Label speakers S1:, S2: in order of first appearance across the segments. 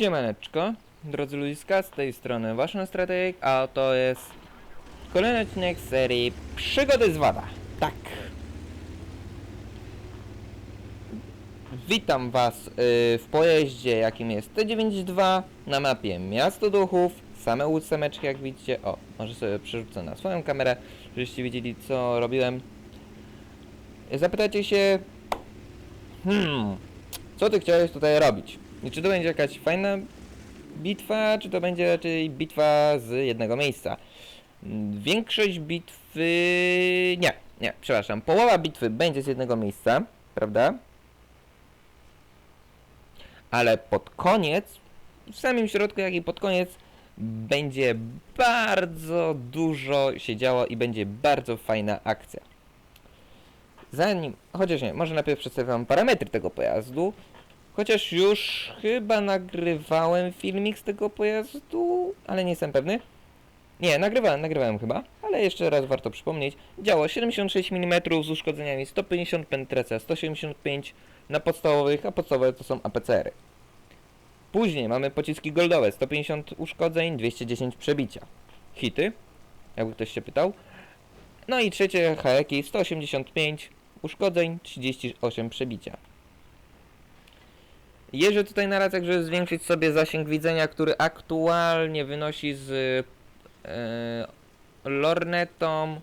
S1: Siemaneczko, drodzy ludziska, z tej strony Waszą Strategik, a to jest kolejny odcinek serii Przygody z Wada. Tak. Witam Was y, w pojeździe, jakim jest T92 na mapie Miasto Duchów. Same ósemeczki, jak widzicie. O, może sobie przerzucę na swoją kamerę, żebyście widzieli, co robiłem. Zapytajcie się, hmm, co Ty chciałeś tutaj robić? Czy to będzie jakaś fajna bitwa, czy to będzie raczej bitwa z jednego miejsca? Mm, Większość bitwy... Nie, nie, przepraszam. Połowa bitwy będzie z jednego miejsca, prawda? Ale pod koniec, w samym środku, jak i pod koniec, będzie bardzo dużo się działo i będzie bardzo fajna akcja. Zanim, chociaż nie, może najpierw przedstawię wam parametry tego pojazdu, Chociaż już chyba nagrywałem filmik z tego pojazdu, ale nie jestem pewny. Nie, nagrywałem, nagrywałem chyba, ale jeszcze raz warto przypomnieć. Działo 76 mm z uszkodzeniami 150, penetracja 175 na podstawowych, a podstawowe to są APCR-y. Później mamy pociski goldowe, 150 uszkodzeń, 210 przebicia. Hity, jakby ktoś się pytał. No i trzecie haeki, 185 uszkodzeń, 38 przebicia. Jeżdżę tutaj na racjach, żeby zwiększyć sobie zasięg widzenia, który aktualnie wynosi z e, lornetą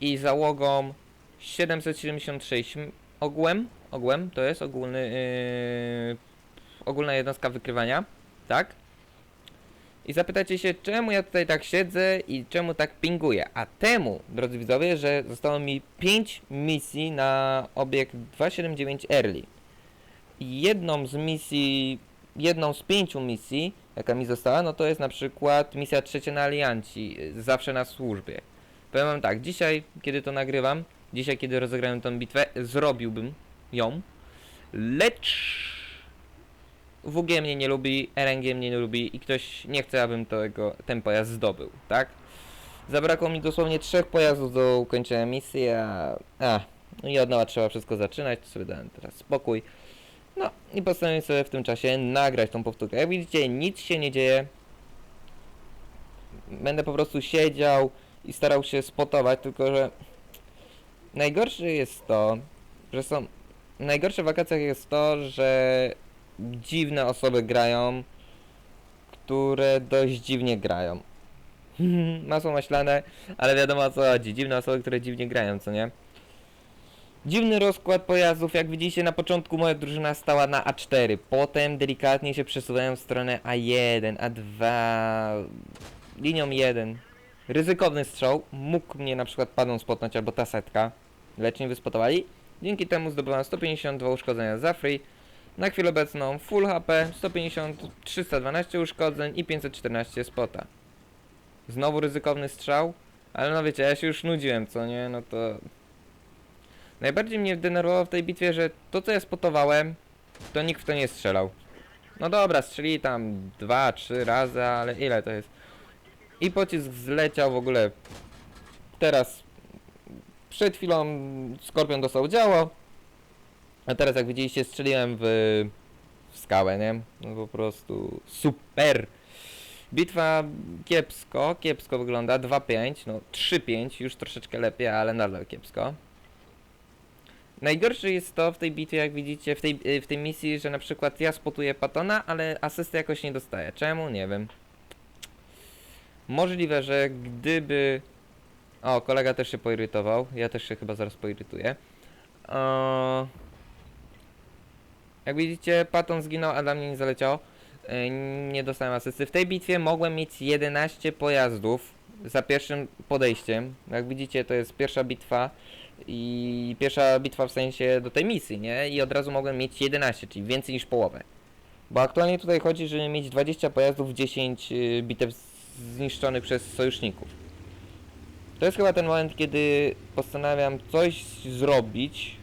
S1: i załogą 776 m- ogółem, ogółem to jest ogólny, e, ogólna jednostka wykrywania, tak? I zapytacie się, czemu ja tutaj tak siedzę i czemu tak pinguję. A temu, drodzy widzowie, że zostało mi 5 misji na obiekt 279 Early. Jedną z misji, jedną z pięciu misji, jaka mi została, no to jest na przykład misja trzecia na alianci, zawsze na służbie. Powiem wam tak, dzisiaj, kiedy to nagrywam, dzisiaj, kiedy rozegrałem tę bitwę, zrobiłbym ją, lecz WG mnie nie lubi, RNG mnie nie lubi i ktoś nie chce, abym tego, ten pojazd zdobył, tak? Zabrakło mi dosłownie trzech pojazdów do ukończenia misji, a... a no i od nowa trzeba wszystko zaczynać, sobie dałem teraz spokój. No i postanowiłem sobie w tym czasie nagrać tą powtórkę. Jak widzicie, nic się nie dzieje. Będę po prostu siedział i starał się spotować, tylko że najgorsze jest to, że są. Najgorsze w wakacjach jest to, że dziwne osoby grają, które dość dziwnie grają. Masło maślane, ale wiadomo o co chodzi. Dziwne osoby, które dziwnie grają, co nie? Dziwny rozkład pojazdów, jak widzicie na początku moja drużyna stała na A4, potem delikatnie się przesuwają w stronę A1, A2, linią 1. Ryzykowny strzał, mógł mnie na przykład padną spotnąć albo ta setka, lecz nie wyspotowali. Dzięki temu zdobywam 152 uszkodzenia za free. Na chwilę obecną full HP, 150, 312 uszkodzeń i 514 spota. Znowu ryzykowny strzał, ale no wiecie, ja się już nudziłem, co nie, no to Najbardziej mnie denerwowało w tej bitwie, że to co ja spotowałem, to nikt w to nie strzelał. No dobra, strzeli tam dwa, trzy razy, ale ile to jest? I pocisk zleciał w ogóle. Teraz przed chwilą Skorpion dostał działo, a teraz jak widzieliście strzeliłem w, w skałę, nie? No po prostu super. Bitwa kiepsko, kiepsko wygląda, 2-5, no 3-5, już troszeczkę lepiej, ale nadal kiepsko. Najgorsze jest to w tej bitwie, jak widzicie, w tej, y, w tej misji, że na przykład ja spotuję Patona, ale asysty jakoś nie dostaję. Czemu? Nie wiem. Możliwe, że gdyby... O, kolega też się poirytował. Ja też się chyba zaraz poirytuję. O... Jak widzicie, Paton zginął, a dla mnie nie zaleciało. Y, Nie dostałem asysty. W tej bitwie mogłem mieć 11 pojazdów za pierwszym podejściem. Jak widzicie, to jest pierwsza bitwa i pierwsza bitwa w sensie do tej misji, nie? I od razu mogłem mieć 11, czyli więcej niż połowę. Bo aktualnie tutaj chodzi, żeby mieć 20 pojazdów, 10 y, bitew zniszczonych przez sojuszników. To jest chyba ten moment, kiedy postanawiam coś zrobić.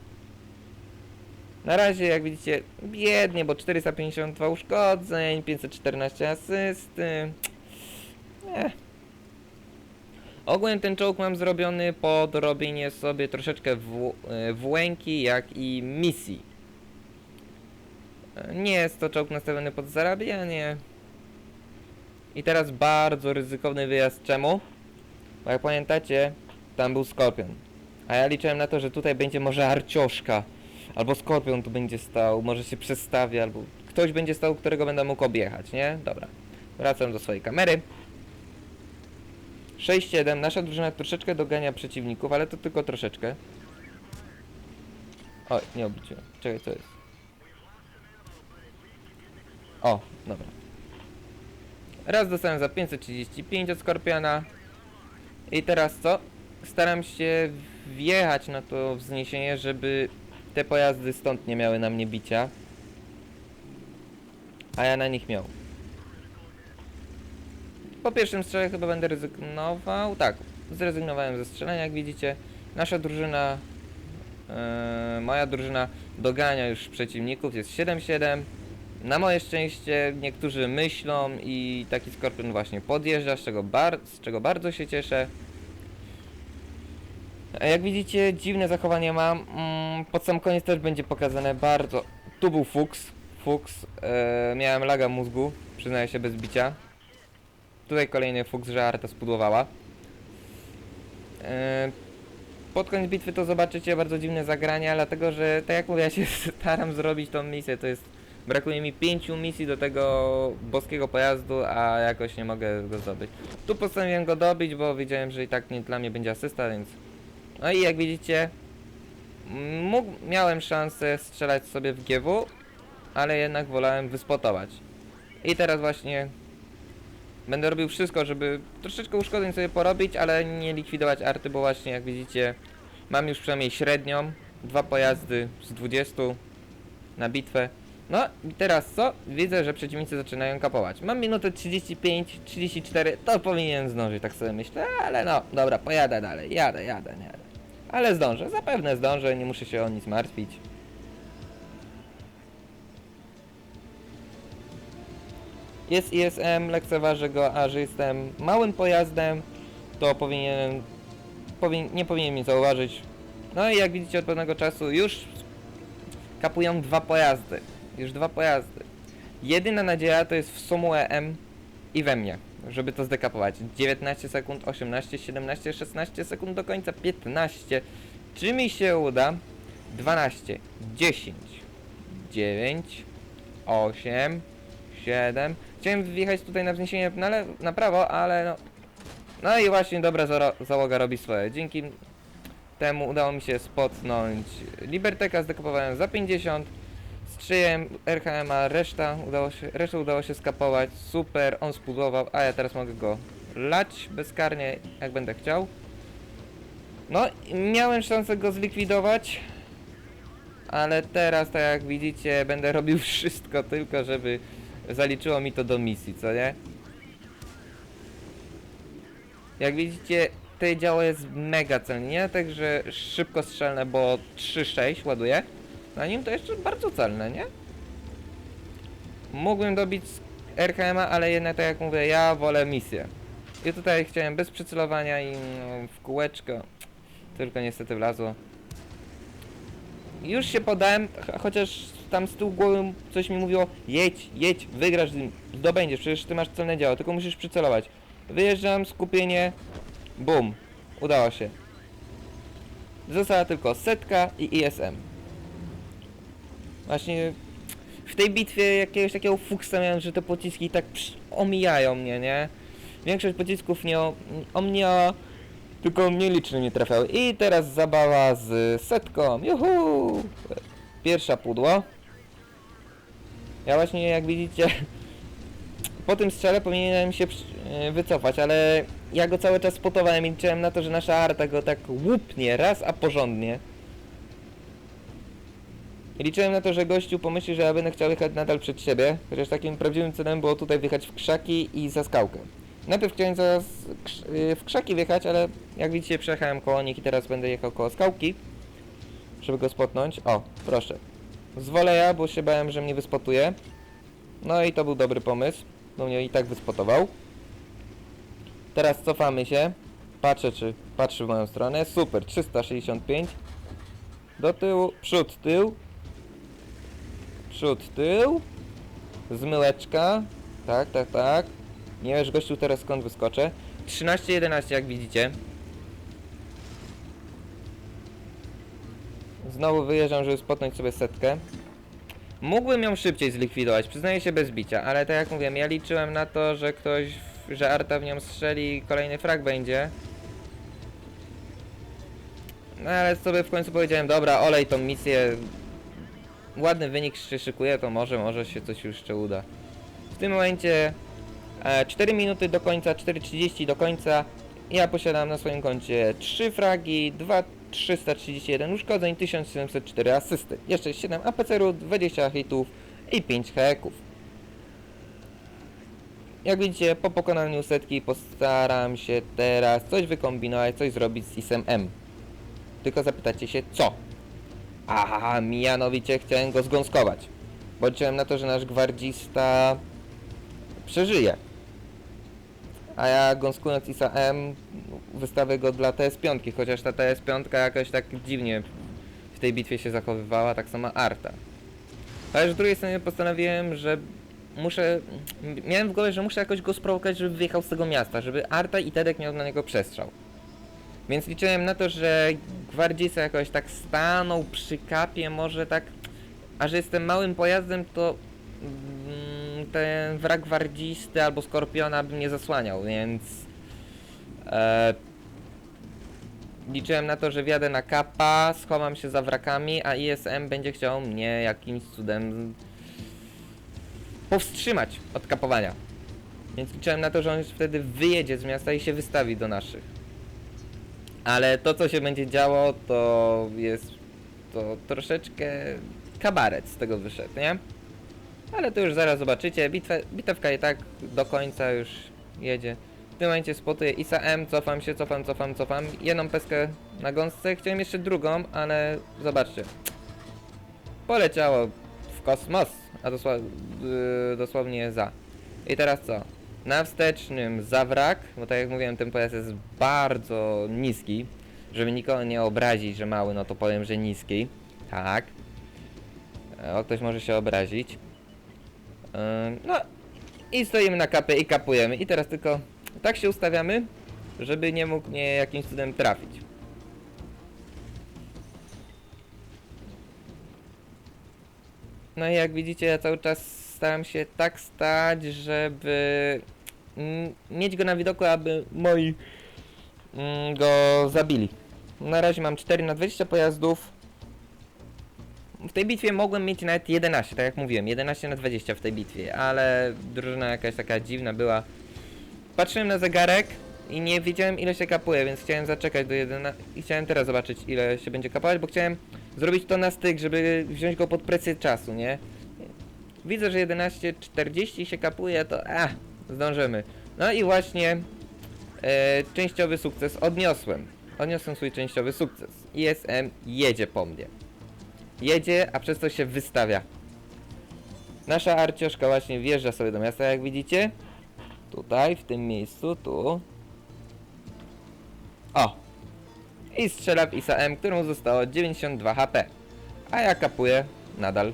S1: Na razie, jak widzicie, biednie, bo 452 uszkodzeń, 514 asysty. Eh, Ogółem ten czołg mam zrobiony pod robienie sobie troszeczkę w, e, jak i misji. E, Nie jest to czołg nastawiony pod zarabianie. I teraz bardzo ryzykowny wyjazd. Czemu? Bo jak pamiętacie, tam był Skorpion. A ja liczyłem na to, że tutaj będzie może Arcioszka. Albo Skorpion tu będzie stał, może się przestawi, albo ktoś będzie stał, którego będę mógł objechać, nie? Dobra. Wracam do swojej kamery. 6-7. Nasza drużyna troszeczkę dogania przeciwników, ale to tylko troszeczkę. Oj, nie obróciłem. Czekaj, co jest? O, dobra. Raz dostałem za 535 od Skorpiona. I teraz co? Staram się wjechać na to wzniesienie, żeby te pojazdy stąd nie miały na mnie bicia. A ja na nich miał. Po pierwszym strzale chyba będę rezygnował. Tak, zrezygnowałem ze strzelania, jak widzicie. Nasza drużyna, e, moja drużyna dogania już przeciwników, jest 7-7. Na moje szczęście niektórzy myślą i taki skorpion właśnie podjeżdża, z czego, z czego bardzo się cieszę. A Jak widzicie, dziwne zachowanie mam. Mm, pod sam koniec też będzie pokazane bardzo. Tu był fuks. Fuks. E, miałem laga mózgu, przyznaję się bez bicia. Tutaj kolejny fuks, że Arta spudłowała. E, pod koniec bitwy to zobaczycie bardzo dziwne zagrania, dlatego że tak jak mówię, ja się staram zrobić tą misję, to jest... Brakuje mi pięciu misji do tego boskiego pojazdu, a jakoś nie mogę go zdobyć. Tu postanowiłem go dobić, bo wiedziałem, że i tak nie dla mnie będzie asysta, więc... No i jak widzicie, miałem szansę strzelać sobie w GW, ale jednak wolałem wyspotować. I teraz właśnie będę robił wszystko, żeby troszeczkę uszkodzeń sobie porobić, ale nie likwidować arty, bo właśnie jak widzicie mam już przynajmniej średnią, dwa pojazdy z 20 na bitwę. No i teraz co? Widzę, że przeciwnicy zaczynają kapować. Mam minutę 35, 34, to powinienem zdążyć, tak sobie myślę, ale no, dobra, pojadę dalej, jadę, jadę, jadę. Ale zdążę, zapewne zdążę, nie muszę się o nic martwić. Jest ISM, lekceważę go, a że jestem małym pojazdem, to powinienem, powin, nie powinien mi zauważyć. No i jak widzicie od pewnego czasu już kapują dwa pojazdy. Już dwa pojazdy. Jedyna nadzieja to jest w Somue M i we mnie, żeby to zdekapować. 19 sekund, 18, 17, 16 sekund do końca, 15. Czy mi się uda? 12, 10, 9, 8, 7. Chciałem wjechać tutaj na wzniesienie na, na prawo, ale no... No i właśnie dobra załoga robi swoje. Dzięki temu udało mi się spotnąć Liberteka, zdekopowałem za 50. Strzeliłem RHM-a, reszta udało się, resztę udało się skapować. Super, on spudłował, a ja teraz mogę go lać bezkarnie, jak będę chciał. No, miałem szansę go zlikwidować, ale teraz, tak jak widzicie, będę robił wszystko tylko, żeby zaliczyło mi to do misji, co nie? Jak widzicie, to działo jest mega celnie, nie? Także szybko strzelne, bo 3-6 ładuje. Na nim to jeszcze bardzo celne, nie? Mógłbym dobić z RKM-a, ale jednak tak jak mówię, ja wolę misję. I tutaj chciałem bez przycelowania i no, w kółeczko. Tylko niestety wlazło. Już się podałem, ch- chociaż tam z tyłu głowy coś mi mówiło jedź, jedź, wygrasz zdobędziesz, przecież ty masz celne działo, tylko musisz przycelować. Wyjeżdżam, skupienie, bum, udało się. Została tylko setka i ISM. Właśnie w tej bitwie jakiegoś takiego fuksa miałem, że te pociski tak omijają mnie, nie? Większość pocisków nie omijała, tylko mnie licznie nie trafiały. I teraz zabawa z setką, juhu! Pierwsza pudło. Ja właśnie, jak widzicie, po tym strzale powinienem się e, wycofać, ale ja go cały czas spotowałem i liczyłem na to, że nasza arta go tak łupnie raz, a porządnie. Liczyłem na to, że gościu pomyśli, że ja będę chciał jechać nadal przed siebie, chociaż takim prawdziwym celem było tutaj wjechać w krzaki i za skałkę. Najpierw chciałem za krz- y, w krzaki wjechać, ale jak widzicie przejechałem koło nich i teraz będę jechał koło skałki, żeby go spotnąć. O, proszę. Ja, bo się bałem, że mnie wyspotuje. No i to był dobry pomysł, bo mnie i tak wyspotował. Teraz cofamy się. Patrzę, czy patrzy w moją stronę. Super, 365. Do tyłu, przód, tył. Przód, tył. Zmyłeczka. Tak, tak, tak. Nie wiesz, gościu, teraz skąd wyskoczę. 13-11, jak widzicie. Znowu wyjeżdżam, żeby spotnąć sobie setkę. Mógłbym ją szybciej zlikwidować, przyznaję się bez bicia, ale tak jak mówiłem, ja liczyłem na to, że ktoś, że Arta w nią strzeli i kolejny frag będzie. No ale sobie w końcu powiedziałem, dobra, olej tą misję. Ładny wynik się szykuje, to może, może się coś jeszcze uda. W tym momencie e, 4 minuty do końca, 4.30 do końca. Ja posiadam na swoim koncie 3 fragi, 2 331 uszkodzeń, 1704 asysty. Jeszcze 7 APCR-ów, 20 hitów i 5 heków. Jak widzicie, po pokonaniu setki postaram się teraz coś wykombinować, coś zrobić z ISem M. Tylko zapytacie się co? Aha, mianowicie chciałem go zgąskować. Bo liczyłem na to, że nasz gwardzista przeżyje. A ja gąskując ISA M wystawię go dla TS5, chociaż ta TS5 jakoś tak dziwnie w tej bitwie się zachowywała, tak samo Arta. Ale z drugiej strony postanowiłem, że muszę... Miałem w głowie, że muszę jakoś go sprowokować, żeby wyjechał z tego miasta, żeby Arta i Tedek miał na niego przestrzał. Więc liczyłem na to, że gwardzista jakoś tak stanął przy kapie, może tak... A że jestem małym pojazdem, to mm, ten wrak gwardzisty albo skorpiona by mnie zasłaniał, więc... E, liczyłem na to, że wjadę na kapa, schowam się za wrakami, a ISM będzie chciał mnie jakimś cudem powstrzymać od kapowania. Więc liczyłem na to, że on wtedy wyjedzie z miasta i się wystawi do naszych. Ale to, co się będzie działo, to jest to troszeczkę kabaret z tego wyszedł, nie? Ale to już zaraz zobaczycie. Bitwa, bitewka i tak do końca już jedzie. W tym momencie spotuję ISA M, cofam się, cofam, cofam, cofam. Jedną peskę na gąsce, chciałem jeszcze drugą, ale zobaczcie. Poleciało w kosmos, a dosła, yy, dosłownie za. I teraz co? Na wstecznym zawrak, bo tak jak mówiłem, ten pojazd jest bardzo niski. Żeby nikogo nie obrazić, że mały, no to powiem, że niski. Tak. O, ktoś może się obrazić. Ym, No i stoimy na kapie i kapujemy. I teraz tylko tak się ustawiamy, żeby nie mógł mnie jakimś cudem trafić. No i jak widzicie, ja cały czas staram się tak stać, żeby mieć go na widoku, aby moi mm, go zabili. Na razie mam 4 na 20 pojazdów. W tej bitwie mogłem mieć nawet 11, tak jak mówiłem, 11 na 20 w tej bitwie, ale drużyna jakaś taka dziwna była. Patrzyłem na zegarek i nie wiedziałem ile się kapuje, więc chciałem zaczekać do 11 i chciałem teraz zobaczyć ile się będzie kapować, bo chciałem zrobić to na styk, żeby wziąć go pod presję czasu, nie? Widzę, że 11.40 się kapuje, to a, zdążymy. No i właśnie e, częściowy sukces odniosłem. Odniosłem swój częściowy sukces. ISM jedzie po mnie. Jedzie, a przez to się wystawia. Nasza arcioszka właśnie wjeżdża sobie do miasta, jak widzicie. Tutaj, w tym miejscu, tu. O! I strzela w ISA M, któremu zostało 92 HP. A ja kapuję nadal.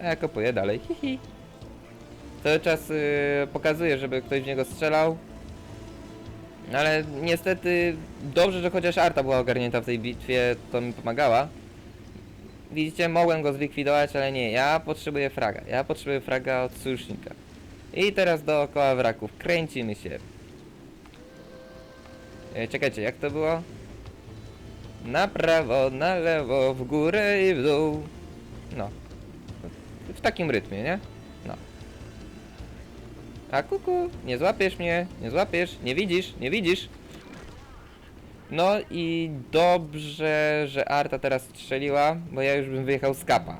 S1: A ja kapuję dalej. Hihi. Cały czas yy, pokazuję, żeby ktoś w niego strzelał. No Ale niestety dobrze, że chociaż Arta była ogarnięta w tej bitwie, to mi pomagała. Widzicie, mogłem go zlikwidować, ale nie, ja potrzebuję fraga. Ja potrzebuję fraga od sojusznika. I teraz dookoła wraków. Kręcimy się. E, czekajcie, jak to było? Na prawo, na lewo, w górę i w dół. No. W takim rytmie, nie? No. A kuku, nie złapiesz mnie, nie złapiesz, nie widzisz, nie widzisz. No i dobrze, że Arta teraz strzeliła, bo ja już bym wyjechał z kapa.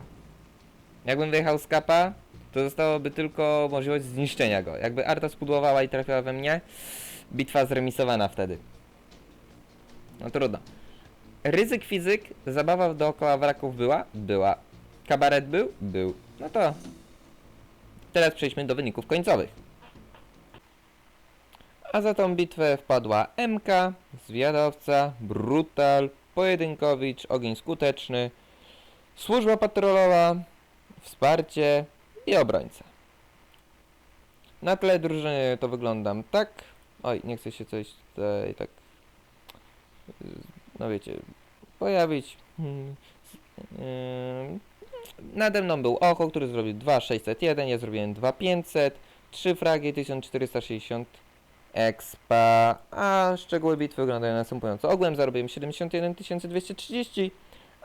S1: Jakbym wyjechał z kapa, to zostałoby tylko możliwość zniszczenia go. Jakby Arta spudłowała i trafiła we mnie, bitwa zremisowana wtedy. No trudno. Ryzyk fizyk, zabawa dookoła wraków była? Była. Kabaret był? Był. No to teraz przejdźmy do wyników końcowych. A za tą bitwę wpadła MK, Zwiadowca, Brutal, Pojedynkowicz, Ogień Skuteczny, Służba Patrolowa, wsparcie i obrońca. Na tle drużyny to wyglądam tak. Oj, nie chce się coś tutaj tak. No wiecie, pojawić. Hmm, ym, Nade mną był Ocho, który zrobił 2601, ja zrobiłem 2500, 3 fragi 1460 expa, a szczegóły bitwy wyglądają następująco. Ogółem zarobiłem 71 230,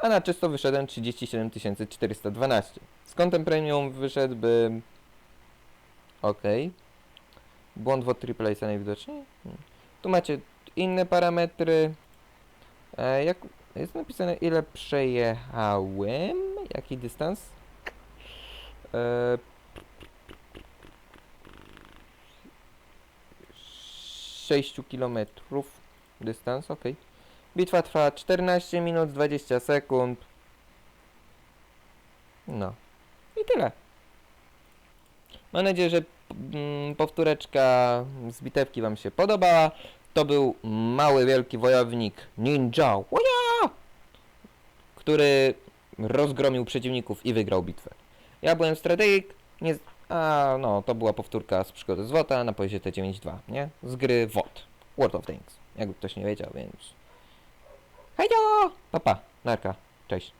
S1: a na czysto wyszedłem 37 412. Z kątem premium wyszedłbym... ok. Błąd w triple Ace najwidoczniej. Hmm. Tu macie inne parametry. E, jak jest napisane ile przejechałem, jaki dystans. E, 6 kilometrów dystans, ok. Bitwa trwa 14 minut 20 sekund. No. I tyle. Mam nadzieję, że mm, powtóreczka z bitewki Wam się podobała. To był mały, wielki wojownik Ninja Warrior, który rozgromił przeciwników i wygrał bitwę. Ja byłem strategik, nie... A, no, to była powtórka z przygody z WOTA na poziomie T92, nie? Z gry WOT. World of Tanks. Jakby ktoś nie wiedział, więc... Hejdo! Papa, narka, cześć.